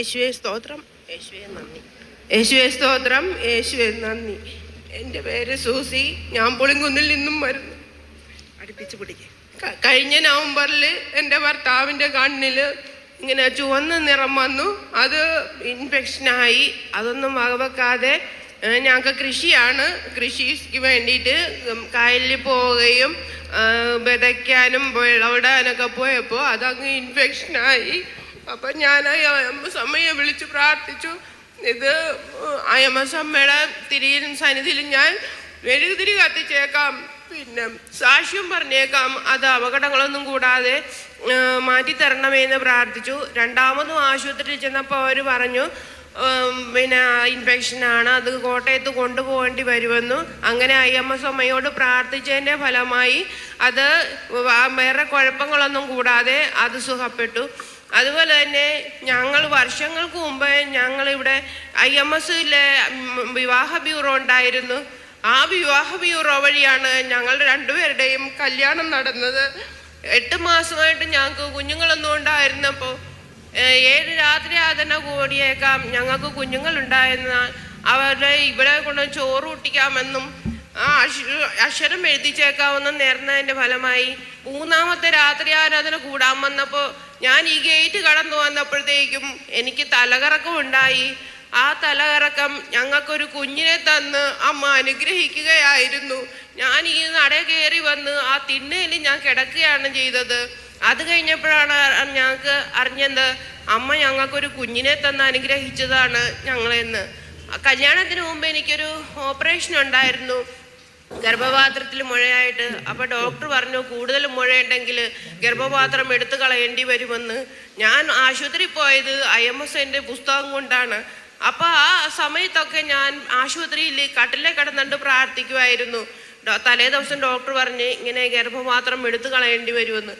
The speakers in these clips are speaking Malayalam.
യേശുവെ സ്തോത്രം. യേശുവെ നന്ദി. യേശുവെ സ്തോത്രം. യേശുവെ നന്ദി. എന്റെ പേര് സൂസി. ഞാൻ പുളിങ്കുന്നിൽ നിന്നും വരുന്നു. അടുപ്പിച്ച് പിടിക്കുക കഴിഞ്ഞ നവംബറിൽ എന്റെ ഭർത്താവിന്റെ കണ്ണിൽ ഇങ്ങനെ ചുവന്ന നിറം വന്നു. അത് ഇൻഫെക്ഷനായി അതൊന്നും വകവെക്കാതെ ഞങ്ങൾക്ക് കൃഷിയാണ്. കൃഷിക്ക് വേണ്ടിയിട്ട് കായലിൽ പോവുകയും വിതയ്ക്കാനും വിളവിടാനൊക്കെ പോയപ്പോൾ അതങ്ങ് ഇൻഫെക്ഷനായി അപ്പം ഞാൻ സമയം വിളിച്ച് പ്രാർത്ഥിച്ചു. ഇത് അയമസമ്മയുടെ തിരിയിലും സന്നിധിയിലും ഞാൻ മെഴുകുതിരി കത്തിച്ചേക്കാം. പിന്നെ സാക്ഷ്യം പറഞ്ഞേക്കാം. അത് അപകടങ്ങളൊന്നും കൂടാതെ മാറ്റിത്തരണമെന്ന് പ്രാർത്ഥിച്ചു. രണ്ടാമതും ആശുപത്രിയിൽ ചെന്നപ്പോൾ അവർ പറഞ്ഞു പിന്നെ ഇൻഫെക്ഷനാണ് അത് കോട്ടയത്ത് കൊണ്ടുപോകേണ്ടി വരുമെന്നു. അങ്ങനെ ഐ എം എസ് അമ്മയോട് പ്രാർത്ഥിച്ചതിന്റെ ഫലമായി അത് വേറെ കുഴപ്പങ്ങളൊന്നും കൂടാതെ അത് സുഖപ്പെട്ടു. അതുപോലെ തന്നെ ഞങ്ങൾ വർഷങ്ങൾക്ക് മുമ്പ് ഞങ്ങളിവിടെ ഐ എം എസിലെ വിവാഹ ബ്യൂറോ ഉണ്ടായിരുന്നു. ആ വിവാഹ ബ്യൂറോ വഴിയാണ് ഞങ്ങൾ രണ്ടുപേരുടെയും കല്യാണം നടന്നത്. എട്ട് മാസമായിട്ട് ഞങ്ങൾക്ക് കുഞ്ഞുങ്ങളൊന്നും ഉണ്ടായിരുന്നപ്പോൾ ഏഴ് രാത്രി ആതന കൂടിയേക്കാം ഞങ്ങൾക്ക് കുഞ്ഞുങ്ങളുണ്ടായിരുന്ന അവരുടെ ഇവിടെ കൊണ്ട് ചോറ് കുട്ടിക്കാമെന്നും ആ അക്ഷ- അക്ഷരം എഴുതിച്ചേക്കാമെന്നും നേർന്നതിന്റെ ഫലമായി മൂന്നാമത്തെ രാത്രി ആരാധന കൂടാൻ വന്നപ്പോൾ ഞാൻ ഈ ഗേറ്റ് കടന്നു വന്നപ്പോഴത്തേക്കും എനിക്ക് തലകറക്കം ഉണ്ടായി. ആ തലകറക്കം ഞങ്ങൾക്കൊരു കുഞ്ഞിനെ തന്ന് അമ്മ അനുഗ്രഹിക്കുകയായിരുന്നു. ഞാൻ ഈ നട കയറി വന്ന് ആ തിണ്ണയിൽ ഞാൻ കിടക്കുകയാണ് ചെയ്തത്. അത് കഴിഞ്ഞപ്പോഴാണ് ഞങ്ങൾക്ക് അറിഞ്ഞത് അമ്മ ഞങ്ങൾക്കൊരു കുഞ്ഞിനെ തന്ന് അനുഗ്രഹിച്ചതാണ് ഞങ്ങളെന്ന്. കല്യാണത്തിന് മുമ്പ് എനിക്കൊരു ഓപ്പറേഷൻ ഉണ്ടായിരുന്നു. ഗർഭപാത്രത്തിൽ മുഴയായിട്ട് അപ്പോൾ ഡോക്ടർ പറഞ്ഞു കൂടുതൽ മുഴയുണ്ടെങ്കിൽ ഗർഭപാത്രം എടുത്തു കളയേണ്ടി വരുമെന്ന്. ഞാൻ ആശുപത്രി പോയത് ഐ എം എസ് എന്റെ പുസ്തകം കൊണ്ടാണ്. അപ്പോൾ ആ സമയത്തൊക്കെ ഞാൻ ആശുപത്രിയിൽ കട്ടിലെ കിടന്നുകൊണ്ട് പ്രാർത്ഥിക്കുമായിരുന്നു തലേ ദിവസം ഡോക്ടർ പറഞ്ഞ് ഇങ്ങനെ ഗർഭപാത്രം എടുത്തു കളയേണ്ടി വരുമെന്ന്.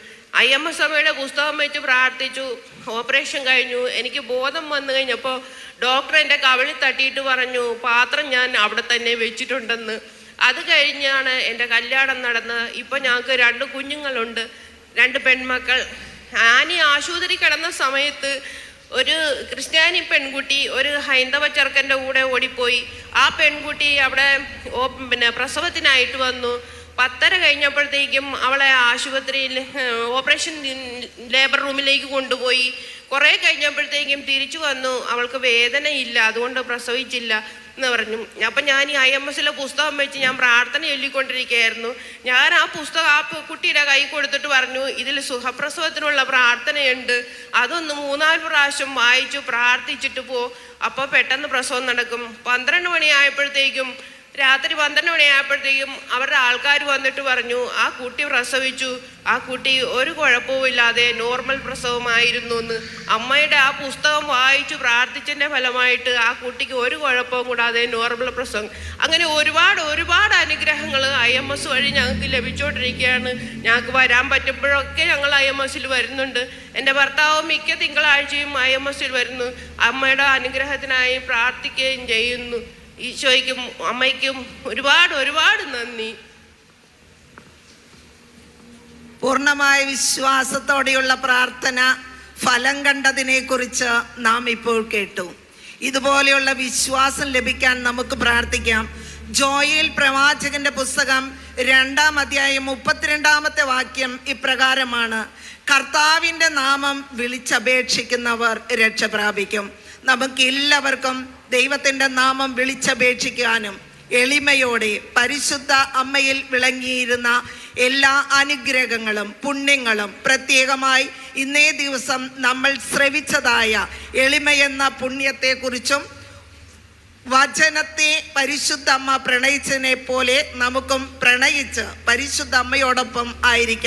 ഐ എം എസ് അമ്മയുടെ പുസ്തകം വെച്ച് പ്രാർത്ഥിച്ചു. ഓപ്പറേഷൻ കഴിഞ്ഞു. എനിക്ക് ബോധം വന്നു കഴിഞ്ഞപ്പോൾ ഡോക്ടർ എന്റെ കവിളിൽ തട്ടിയിട്ട് പറഞ്ഞു പാത്രം ഞാൻ അവിടെ തന്നെ വെച്ചിട്ടുണ്ടെന്ന്. അത് കഴിഞ്ഞാണ് എന്റെ കല്യാണം നടന്നത്. ഇപ്പം ഞങ്ങൾക്ക് രണ്ട് കുഞ്ഞുങ്ങളുണ്ട് രണ്ട് പെൺമക്കൾ. ആനി ആശുപത്രി കിടന്ന സമയത്ത് ഒരു ക്രിസ്ത്യാനി പെൺകുട്ടി ഒരു ഹൈന്ദവ ചെറുക്കന്റെ കൂടെ ഓടിപ്പോയി. ആ പെൺകുട്ടി അവിടെ പിന്നെ പ്രസവത്തിനായിട്ട് വന്നു. പത്തര കഴിഞ്ഞപ്പോഴത്തേക്കും അവളെ ആശുപത്രിയിൽ ഓപ്പറേഷൻ ലേബർ റൂമിലേക്ക് കൊണ്ടുപോയി. കുറേ കഴിഞ്ഞപ്പോഴത്തേക്കും തിരിച്ചു വന്നു. അവൾക്ക് വേദനയില്ല അതുകൊണ്ട് പ്രസവിച്ചില്ല. എന്ന് പറഞ്ഞു. അപ്പം ഞാൻ ഈ ഐ എം എസിലെ പുസ്തകം വെച്ച് ഞാൻ പ്രാർത്ഥന ചൊല്ലിക്കൊണ്ടിരിക്കുകയായിരുന്നു. ഞാൻ ആ പുസ്തകം ആ കുട്ടിയുടെ കൈ കൊടുത്തിട്ട് പറഞ്ഞു ഇതിൽ സുഖപ്രസവത്തിനുള്ള പ്രാർത്ഥനയുണ്ട്. അതൊന്ന് മൂന്നാൽ പ്രാവശ്യം വായിച്ചു പ്രാർത്ഥിച്ചിട്ട് പോ. അപ്പോൾ പെട്ടെന്ന് പ്രസവം നടക്കും. പന്ത്രണ്ട് മണിയായപ്പോഴത്തേക്കും രാത്രി പന്ത്രണ്ട് മണിയായപ്പോഴത്തേക്കും അവരുടെ ആൾക്കാർ വന്നിട്ട് പറഞ്ഞു ആ കുട്ടി പ്രസവിച്ചു. ആ കുട്ടി ഒരു കുഴപ്പവുമില്ലാതെ നോർമൽ പ്രസവമായിരുന്നു എന്ന്. അമ്മയുടെ ആ പുസ്തകം വായിച്ചു പ്രാർത്ഥിച്ചതിന്റെ ഫലമായിട്ട് ആ കുട്ടിക്ക് ഒരു കുഴപ്പവും കൂടാതെ നോർമൽ പ്രസവം. അങ്ങനെ ഒരുപാട് ഒരുപാട് അനുഗ്രഹങ്ങൾ ഐ എം എസ് വഴി ഞങ്ങൾക്ക് ലഭിച്ചുകൊണ്ടിരിക്കുകയാണ് ഞങ്ങൾക്ക് വരാൻ പറ്റുമ്പോഴൊക്കെ ഞങ്ങൾ ഐ എം എസിൽ വരുന്നുണ്ട്. എന്റെ ഭർത്താവ് മിക്ക തിങ്കളാഴ്ചയും ഐ എം എസിൽ വരുന്നു. അമ്മയുടെ അനുഗ്രഹത്തിനായി പ്രാർത്ഥിക്കുകയും ചെയ്യുന്നു. ഈശോയ്ക്കും അമ്മയ്ക്കും ഒരുപാട് ഒരുപാട് നന്ദി. പൂർണമായ വിശ്വാസത്തോടെയുള്ള പ്രാർത്ഥന ഫലം കണ്ടതിനെ കുറിച്ച് നാം ഇപ്പോൾ കേട്ടു. ഇതുപോലെയുള്ള വിശ്വാസം ലഭിക്കാൻ നമുക്ക് പ്രാർത്ഥിക്കാം. ജോയിൽ പ്രവാചകന്റെ പുസ്തകം രണ്ടാം അധ്യായം മുപ്പത്തിരണ്ടാമത്തെ വാക്യം ഇപ്രകാരമാണ്. കർത്താവിന്റെ നാമം വിളിച്ചപേക്ഷിക്കുന്നവർ രക്ഷ പ്രാപിക്കും നമുക്ക് എല്ലാവർക്കും ദൈവത്തിന്റെ നാമം വിളിച്ചപേക്ഷിക്കാനും എളിമയോടെ പരിശുദ്ധ അമ്മയിൽ വിളങ്ങിയിരുന്ന എല്ലാ അനുഗ്രഹങ്ങളും പുണ്യങ്ങളും പ്രത്യേകമായി ഇന്നേ ദിവസം നമ്മൾ ശ്രവിച്ചതായ എളിമയെന്ന പുണ്യത്തെക്കുറിച്ചും വചനത്തെ പരിശുദ്ധ അമ്മ പ്രണയിച്ചതിനെ പോലെ നമുക്കും പ്രണയിച്ച് പരിശുദ്ധ അമ്മയോടൊപ്പം ആയിരിക്കാം